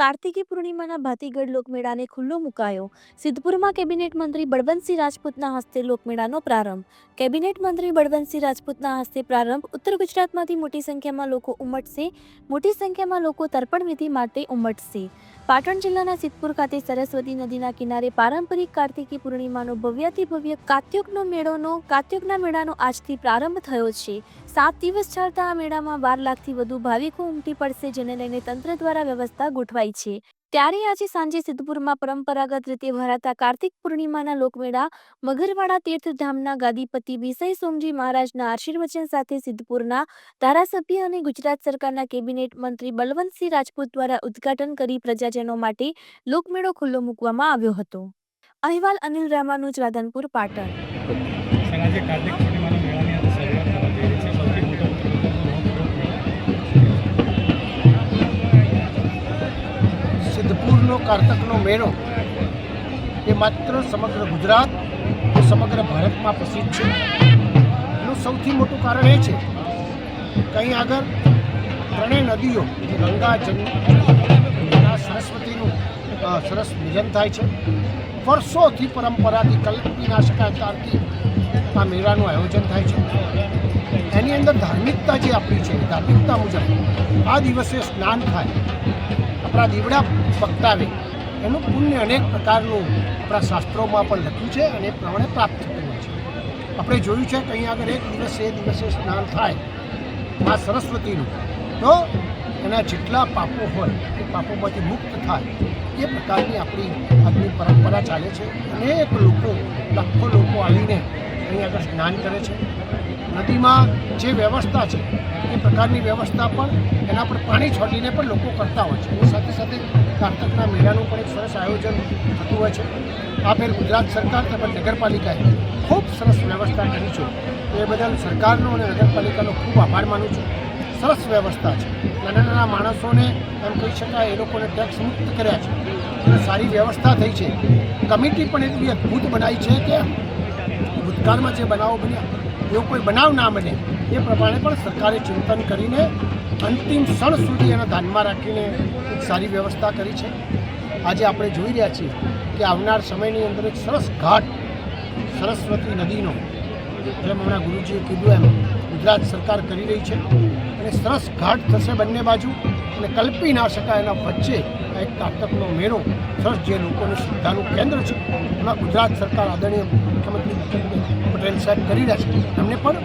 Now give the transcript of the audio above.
કાર્તિકી પૂર્ણિમાના ભાતીગઢ લોકમેળાને ખુલ્લો મુકાયો. સિદ્ધપુરમાં કેબિનેટ મંત્રી બળવંતસિંહ રાજપૂતના હસ્તે લોકમેળાનો પ્રારંભ. કેબિનેટ મંત્રી બળવંતસિંહ રાજપૂતના હસ્તે પ્રારંભ ઉત્તર ગુજરાતમાંથી મોટી સંખ્યામાં લોકો ઉમટશે. મોટી સંખ્યામાં લોકો તર્પણ વિધિ માટે ઉમટશે. પાટણ જિલ્લાના સિદ્ધપુર ખાતે સરસ્વતી નદીના કિનારે પારંપરિક કાર્તિકી પૂર્ણિમાનો ભવ્યાતિ ભવ્ય કાત્યુકનો મેળોનો, કાત્યુકના મેળાનો આજથી પ્રારંભ થયો છે. સાત દિવસ ચાલતા આ મેળામાં બાર લાખથી વધુ ભાવિકો ઉમટી પડશે, જેને લઈને તંત્ર દ્વારા વ્યવસ્થા ગોઠવાઈ છે. ત્યારે આજે સાંજે સિદ્ધપુરમાં પરંપરાગત રીતે ભરાતા કાર્તિક પૂર્ણિમાના લોકમેળા મગરવાડા તીર્થધામના ગાદીપતિ વિષય સોમજી મહારાજના આશીર્વચન સાથે સિદ્ધપુરના ધારાસભ્ય અને ગુજરાત સરકારના કેબિનેટ મંત્રી બલવંતસિંહ રાજપૂત દ્વારા ઉદ્ઘાટન કરી પ્રજાજનો માટે લોકમેળો ખુલ્લો મૂકવામાં આવ્યો હતો. અહેવાલ અનિલ રામાનુજ, રાધનપુર, પાટણ. સિદ્ધપુરનો કારતકનો મેળો એ માત્ર સમગ્ર ગુજરાત સમગ્ર ભારતમાં પ્રસિદ્ધ છે. એનું સૌથી મોટું કારણ એ છે કે અહીં આગળ ત્રણેય નદીઓ ગંગા જમના સરસ્વતીનું સરસ મિલન થાય છે. વર્ષોથી પરંપરાથી કલ્પી ના શકાય તારથી આ મેળાનું આયોજન થાય છે. એની અંદર ધાર્મિકતા જે આપણી છે, ધાર્મિકતા મુજબ આ દિવસે સ્નાન થાય. આપણા દીવડા પકતાવે એનું પુણ્ય અનેક પ્રકારનું આપણા શાસ્ત્રોમાં પણ લખ્યું છે અને એ પ્રમાણે પ્રાપ્ત થતું હોય છે. આપણે જોયું છે કે અહીંયા આગળ એક દિવસે, એ દિવસે સ્નાન થાય મા સરસ્વતીનું. તો એના જેટલા પાપો હોય, એ પાપોમાંથી મુક્ત થાય, એ પ્રકારની આપણી આજની પરંપરા ચાલે છે. અનેક લોકો, લાખો લોકો આવીને અહીં આગળ સ્નાન કરે છે. નદીમાં જે વ્યવસ્થા છે, એ પ્રકારની વ્યવસ્થા પણ એના પર પાણી છોડીને પણ લોકો કરતા હોય છે. એ સાથે સાથે કારતકના મેળાનું પણ એક સરસ આયોજન થતું હોય છે. આ ફેર ગુજરાત સરકાર તેમજ નગરપાલિકાએ ખૂબ સરસ વ્યવસ્થા કરી છે. એ બદલ સરકારનો અને નગરપાલિકાનો ખૂબ આભાર માનું છું. સરસ વ્યવસ્થા છે. નાના નાના માણસોને એમ કહી શકાય એ લોકોને ટેક્સ મુક્ત કર્યા છે. અને સારી વ્યવસ્થા થઈ છે. કમિટી પણ એટલી અદ્ભુત બનાવી છે કે ભૂતકાળમાં જે બનાવો બન્યા એવો કોઈ બનાવ ના બને. એ પ્રમાણે પણ સરકારે ચિંતન કરીને અંતિમ ક્ષણ સુધી એને ધ્યાનમાં રાખીને સારી વ્યવસ્થા કરી છે. આજે આપણે જોઈ રહ્યા છીએ કે આવનાર સમયની અંદર એક સરસ ઘાટ સરસ્વતી નદીનો જેમ હમણાં ગુરુજીએ કીધું એમ, ગુજરાત સરકાર કરી રહી છે અને સરસ ઘાટ થશે બંને બાજુ અને કલ્પી ના શકાય એના વચ્ચે આ એક કારતકનો મેળો સરસ જે લોકોની શ્રદ્ધાનું કેન્દ્ર છે, એમાં ગુજરાત સરકાર આદરણીય મુખ્યમંત્રી પટેલ સાહેબ કરી રહ્યા છે. એમને પણ